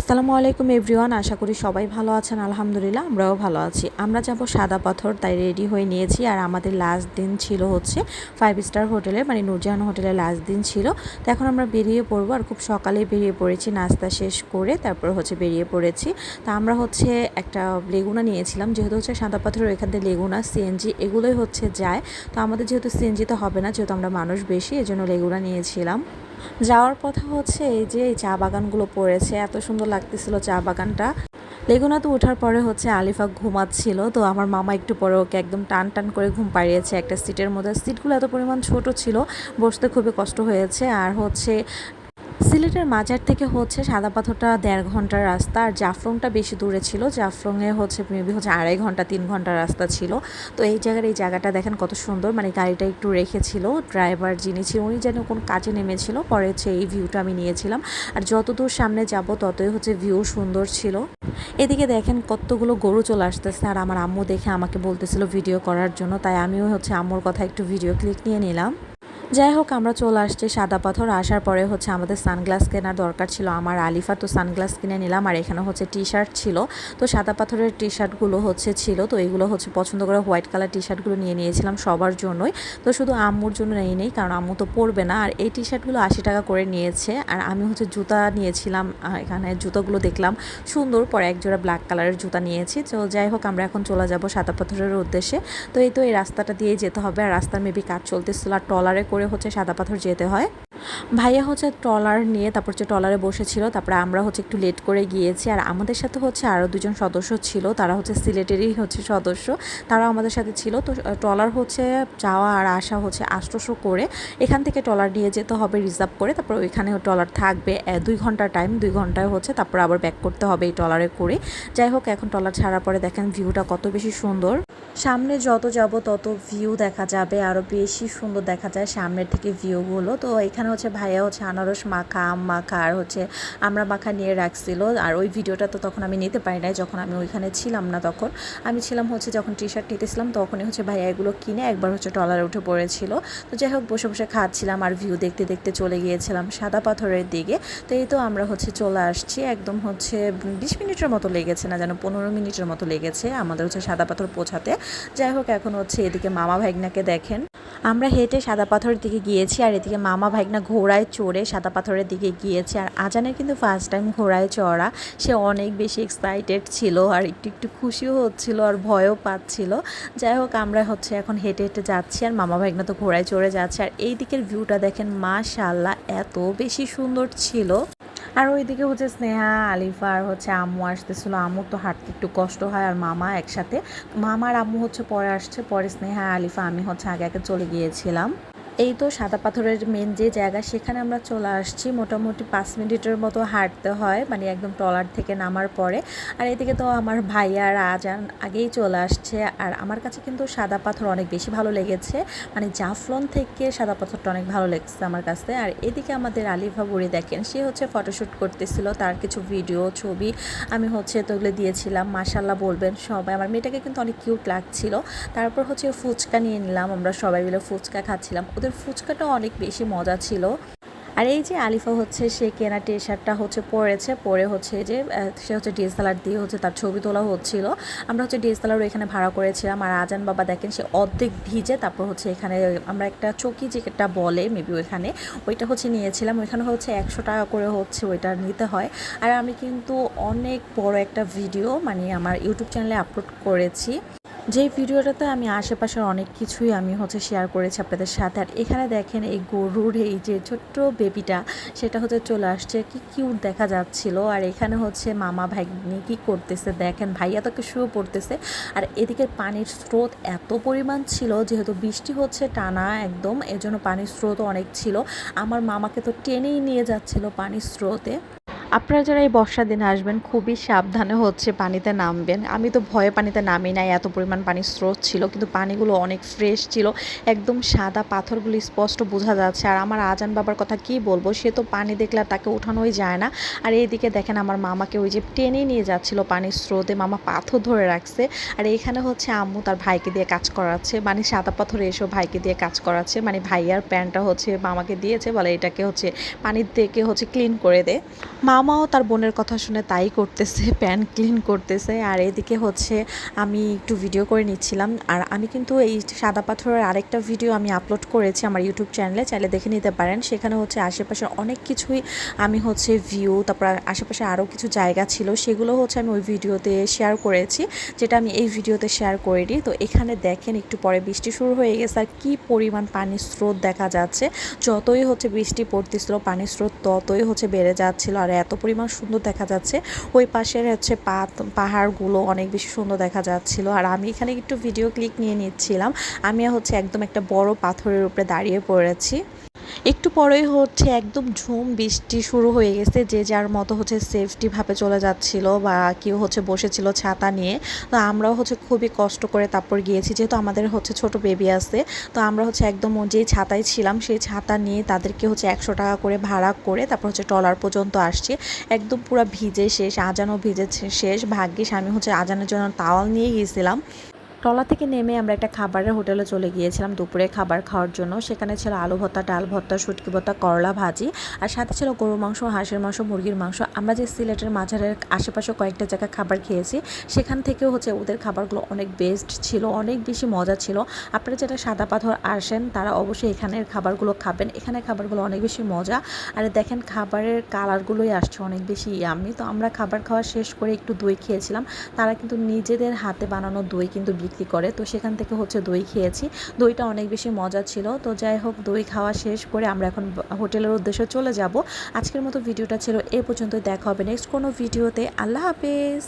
আসসালামু আলাইকুম এভরিওয়ান, আশা করি সবাই ভালো আছেন, আলহামদুলিল্লাহ আমরাও ভালো আছি। আমরা যাব সাদা পাথর, তাই রেডি হয়ে নিয়েছি। আর আমাদের লাস্ট দিন ছিল হচ্ছে ফাইভ স্টার হোটেলে মানে নূরজাহান হোটেলে লাস্ট দিন ছিল। তো এখন আমরা বেরিয়ে পড়ব, আর খুব সকালেই বেরিয়ে পড়েছি, নাস্তা শেষ করে তারপর হচ্ছে বেরিয়ে পড়েছি। তা আমরা হচ্ছে একটা লেগুনা নিয়েছিলাম, যেহেতু হচ্ছে সাদা পাথরের এখান থেকে লেগুনা সিএনজি এগুলোই হচ্ছে যায়। তো আমাদের যেহেতু সিএনজি তো হবে না, যেহেতু আমরা মানুষ বেশি, এজন্য লেগুনা নিয়েছিলাম। যাওয়ার পথে হচ্ছে এই যে এই চা বাগানগুলো পড়েছে, এত সুন্দর লাগতেছিল চা বাগানটা। লেগুনা তো ওঠার পরে হচ্ছে আলিফা ঘুমাচ্ছিল, তো আমার মামা একটু পরে ওকে একদম টান টান করে ঘুম পাড়িয়েছে একটা সিটের মধ্যে। সিটগুলো এত পরিমাণ ছোট ছিল, বসতে খুবই কষ্ট হয়েছে। আর হচ্ছে সিলেটের মাজার থেকে হচ্ছে সাদা পাথরটা দেড় ঘণ্টার রাস্তা, আর জাফরংটা বেশি দূরে ছিল। জাফলংয়ে হচ্ছে মেবি হচ্ছে আড়াই ঘণ্টা, তিন ঘণ্টার রাস্তা ছিল। তো এই জায়গার এই জায়গাটা দেখেন কত সুন্দর। মানে গাড়িটা একটু রেখেছিল ড্রাইভার যিনি ছিল উনি যেন কোন কাজে নেমেছিল। পরে হচ্ছে এই ভিউটা আমি নিয়েছিলাম। আর যত দূর সামনে যাব, ততই হচ্ছে ভিউ সুন্দর ছিল। এদিকে দেখেন কতগুলো গরু চলে আসতেছে। আর আমার আম্মু দেখে আমাকে বলতেছিল ভিডিও করার জন্য। তাই আমিও হচ্ছে আম্মুর কথা একটু ভিডিও ক্লিক নিয়ে নিলাম। যাই হোক, আমরা চলে আসছি সাদা পাথর। আসার পরে হচ্ছে আমাদের সানগ্লাস কেনার দরকার ছিল। আমার আলিফা তো সানগ্লাস কিনে নিলাম, আর এখানে হচ্ছে টি শার্ট ছিল। তো সাদা পাথরের টি শার্টগুলো হচ্ছে ছিল। তো এইগুলো হচ্ছে পছন্দ করে হোয়াইট কালার টি শার্টগুলো নিয়ে নিয়েছিলাম সবার জন্যই। তো শুধু আম্মুর জন্য নেই নেই, কারণ আম্মু তো পরবে না। আর এই টি শার্টগুলো আশি টাকা করে নিয়েছে। আর আমি হচ্ছে জুতা নিয়েছিলাম এখানে জুতোগুলো দেখলাম সুন্দর। পরে একজোড়া ব্ল্যাক কালারের জুতা নিয়েছি। তো যাই হোক, আমরা এখন চলে যাব সাদা পাথরের উদ্দেশ্যে। তো এই তো এই রাস্তাটা দিয়ে যেতে হবে। আর রাস্তার মেবি কাজ চলতেছিল, আর ট্রলারে করে হচ্ছে সাদা পাথর যেতে হয়। ভাইয়া হচ্ছে ট্রলার নিয়ে তারপর হচ্ছে ট্রলারে বসেছিল, তারপরে আমরা হচ্ছে একটু লেট করে গিয়েছি। আর আমাদের সাথে হচ্ছে আরও দুজন সদস্য ছিল, তারা হচ্ছে সিলেটেরই হচ্ছে সদস্য তারা আমাদের সাথে ছিল। তো ট্রলার হচ্ছে যাওয়া আর আসা হচ্ছে আষ্টশো করে। এখান থেকে ট্রলার নিয়ে যেতে হবে রিজার্ভ করে, তারপর ওইখানে ট্রলার থাকবে দুই ঘণ্টা টাইম দুই ঘন্টায় হচ্ছে তারপর আবার ব্যাক করতে হবে এই ট্রলারে করে। যাই হোক, এখন ট্রলার ছাড়ার পরে দেখেন ভিউটা কত বেশি সুন্দর। সামনে যত যাব, তত ভিউ দেখা যাবে। আরও বেশি সুন্দর দেখা যায় সামনের থেকে ভিউগুলো তো এখানে হচ্ছে ভাইয়া হচ্ছে আনারস মাখা, আম মাখা, আর হচ্ছে আমরা মাখা নিয়ে রাখছিল। আর ওই ভিডিওটা তো তখন আমি নিতে পারি নাই, যখন আমি ওইখানে ছিলাম না তখন। আমি ছিলাম হচ্ছে যখন টি শার্ট নিতেছিলাম, তখনই হচ্ছে ভাইয়া এগুলো কিনে একবার হচ্ছে ট্রলারে উঠে পড়েছিল। তো যাই হোক, বসে বসে খাচ্ছিলাম আর ভিউ দেখতে দেখতে চলে গিয়েছিলাম সাদা পাথরের দিকে। তো এই তো আমরা হচ্ছে চলে আসছি। একদম হচ্ছে বিশ মিনিটের মতো লেগেছে না যেন পনেরো মিনিটের মতো লেগেছে আমাদের হচ্ছে সাদা পাথর পৌঁছাতে। যাই হোক, এখন হচ্ছে এদিকে মামা ভাইগনাকে দেখেন। আমরা হেঁটে সাদা পাথরের দিকে গিয়েছি আর এদিকে মামা ভাইগনা ঘোড়ায় চড়ে সাদা পাথরের দিকে গিয়েছে। আর আজানের কিন্তু ফার্স্ট টাইম ঘোড়ায় চড়া। সে অনেক বেশি এক্সাইটেড ছিল আর একটু একটু খুশিও হচ্ছিল আর ভয়ও পাচ্ছিল। যাই হোক, আমরা হচ্ছে এখন হেঁটে হেঁটে যাচ্ছি আর মামা ভাইগনা তো ঘোড়ায় চড়ে যাচ্ছে। আর এই দিকের ভিউটা দেখেন মাশাল্লাহ এত বেশি সুন্দর ছিল। আর ওইদিকে হচ্ছে স্নেহা, আলিফা আর হচ্ছে আম্মু আসতেছিল। আম্মুর তো হাঁটতে একটু কষ্ট হয় আর মামা একসাথে। মামার আম্মু হচ্ছে পরে আসছে, পরে স্নেহা, আলিফা, আমি হচ্ছে আগে আগে চলে গিয়েছিলাম। এই তো সাদা পাথরের মেন যে জায়গা, সেখানে আমরা চলে আসছি। মোটামুটি পাঁচ মিনিটের মতো হাঁটতে হয় মানে একদম ট্রলার থেকে নামার পরে। আর এদিকে তো আমার ভাই আর আজান আগেই চলে আসছে। আর আমার কাছে কিন্তু সাদা পাথর অনেক বেশি ভালো লেগেছে। মানে জাফলন থেকে সাদা পাথরটা অনেক ভালো লেগেছে আমার কাছে। আর এদিকে আমাদের আলিফা বুড়ি দেখেন, সে হচ্ছে ফটোশ্যুট করতেছিল, তার কিছু ভিডিও ছবি। আমি হচ্ছে তোগুলো দিয়েছিলাম মাসাল্লাহ বলবেন সবাই। আমার মেয়েটাকে কিন্তু অনেক কিউট লাগছিল। তারপর হচ্ছে ফুচকা নিয়ে নিলাম, আমরা সবাই মিলে ফুচকা খাচ্ছিলাম। ওদের ওদের ফুচকাটা অনেক বেশি মজা ছিল। আর এই যে আলিফা হচ্ছে, সে কেনা টি শার্টটা হচ্ছে পরেছে। পরে হচ্ছে যে সে হচ্ছে ডিএসএলআর দিয়ে হচ্ছে তার ছবি তোলা হচ্ছিল। আমরা হচ্ছে ডিএসএলআর এখানে ভাড়া করেছিলাম। আর আজান বাবা দেখেন, সে অর্ধেক ভিজে তারপর হচ্ছে এখানে, আমরা একটা চকি যেটা বলে মেবি ওইখানে, ওইটা হচ্ছে নিয়েছিলাম। ওইখানে হচ্ছে একশো টাকা করে হচ্ছে ওইটা নিতে হয়। আর আমি কিন্তু অনেক বড় একটা ভিডিও মানে আমার ইউটিউব চ্যানেলে আপলোড করেছি। যেই ভিডিওটাতে আমি আশেপাশের অনেক কিছুই আমি হচ্ছে শেয়ার করেছি আপনাদের সাথে, আর এখানে দেখেন এই গরুর এই যে ছোট্ট বেবিটা সেটা হচ্ছে চলে আসছে, কি কিউট দেখা যাচ্ছিল, আর এখানে হচ্ছে মামা ভাগ্নি কি করতেছে দেখেন, ভাইয়া তোকে শুয়ে পড়তেছে, আর এদিকে পানির স্রোত এত পরিমাণ ছিল, যেহেতু বৃষ্টি হচ্ছে টানা একদম, এজন্য পানির স্রোতও অনেক ছিল, আমার মামাকে তো টেনেই নিয়ে যাচ্ছিল পানির স্রোতে। আপনারা যারা এই বর্ষার দিনে আসবেন, খুবই সাবধানে হচ্ছে পানিতে নামবেন। আমি তো ভয়ে পানিতে নামি নাই, এত পরিমাণ পানির স্রোত ছিল, কিন্তু পানিগুলো অনেক ফ্রেশ ছিল। একদম সাদা পাথরগুলো স্পষ্ট বোঝা যাচ্ছে। আর আমার আজান বাবার কথা কি বলব, সে তো পানি দেখলে তাকে উঠানোই যায় না। আর এইদিকে দেখেন আমার মামাকে ওই যে টেনে নিয়ে যাচ্ছিল পানির স্রোতে, মামা পাথর ধরে রাখছে। আর এইখানে হচ্ছে আম্মু তার ভাইকে দিয়ে কাজ করাচ্ছে মানে সাদা পাথরে এসেও ভাইকে দিয়ে কাজ করাচ্ছে। মানে ভাইয়ার প্যান্টটা হচ্ছে মামাকে দিয়েছে, বলে এটাকে হচ্ছে পানির থেকে হচ্ছে ক্লিন করে দে। মা মামাও তার বোনের কথা শুনে তাই করতেছে, প্যান ক্লিন করতেছে। আর এদিকে হচ্ছে আমি একটু ভিডিও করে নিচ্ছিলাম। আর আমি কিন্তু এই সাদা পাথরের আরেকটা ভিডিও আমি আপলোড করেছি আমার ইউটিউব চ্যানেলে চাইলে দেখে নিতে পারেন। সেখানে হচ্ছে আশেপাশে অনেক কিছুই আমি হচ্ছে ভিউ তারপর আশেপাশে আরও কিছু জায়গা ছিল, সেগুলো হচ্ছে আমি ওই ভিডিওতে শেয়ার করেছি, যেটা আমি এই ভিডিওতে শেয়ার করে করিনি। তো এখানে দেখেন, একটু পরে বৃষ্টি শুরু হয়ে গেছে, আর কী পরিমাণ পানির স্রোত দেখা যাচ্ছে। যতই হচ্ছে বৃষ্টি পড়তেছিল, পানির স্রোত ততই হচ্ছে বেড়ে যাচ্ছিল, আর এত পরিমাণ সুন্দর দেখা যাচ্ছে। ওই পাশের হচ্ছে পাহাড়গুলো অনেক বেশি সুন্দর দেখা যাচ্ছিল। আর আমি এখানে একটু ভিডিও ক্লিক নিয়ে নিচ্ছিলাম। আমি হচ্ছে একদম একটা বড় পাথরের উপরে দাঁড়িয়ে পড়েছি। একটু পরেই হচ্ছে একদম ঝুম বৃষ্টি শুরু হয়ে গেছে, যে যার মতো হচ্ছে সেফটিভাবে চলে যাচ্ছিল বা কেউ হচ্ছে বসেছিল ছাতা নিয়ে। তো আমরাও হচ্ছে খুবই কষ্ট করে তারপর গিয়েছি, যেহেতু আমাদের হচ্ছে ছোট বেবি আছে, তো আমরা হচ্ছে একদম যেই ছাতায় ছিলাম, সেই ছাতা নিয়ে তাদেরকে হচ্ছে একশো টাকা করে ভাড়া করে তারপর হচ্ছে টলার পর্যন্ত আসছি। একদম পুরো ভিজে শেষ, আজানও ভিজে শেষ, ভাগ্যিস আমি হচ্ছে আজানের জন্য তাওয়াল নিয়ে গিয়েছিলাম। টলা থেকে নেমে আমরা একটা খাবারের হোটেলে চলে গিয়েছিলাম দুপুরে খাবার খাওয়ার জন্য। সেখানে ছিল আলু ভর্তা, ডাল ভর্তা, শুটকি ভর্তা, করলা ভাজি, আর সাথে ছিল গরুর মাংস, হাঁসের মাংস, মুরগির মাংস। আমরা যে সিলেটের মাঝারের আশেপাশে কয়েকটা জায়গায় খাবার খেয়েছি, সেখান থেকেও হচ্ছে ওদের খাবারগুলো অনেক বেস্ট ছিল, অনেক বেশি মজা ছিল। আপনারা যেটা সাদা পাথর আসেন, তারা অবশ্যই এখানের খাবারগুলো খাবেন। এখানে খাবারগুলো অনেক বেশি মজা। আর দেখেন খাবারের কালারগুলোই আসছে অনেক বেশি ইয়ামি তো আমরা খাবার খাওয়া শেষ করে একটু দই খেয়েছিলাম। তারা কিন্তু নিজেদের হাতে বানানো দই কিন্তু বিক্রি করে। তো সেখান থেকে হচ্ছে দই খেয়েছি। দইটা অনেক বেশি মজা ছিল। তো যাই হোক, দই খাওয়া শেষ করে আমরা এখন হোটেলের উদ্দেশ্যে চলে যাব। আজকের মতো ভিডিওটা ছিল এ পর্যন্ত দেখা হবে নেক্সট কোনো ভিডিওতে। আল্লাহ হাফেজ।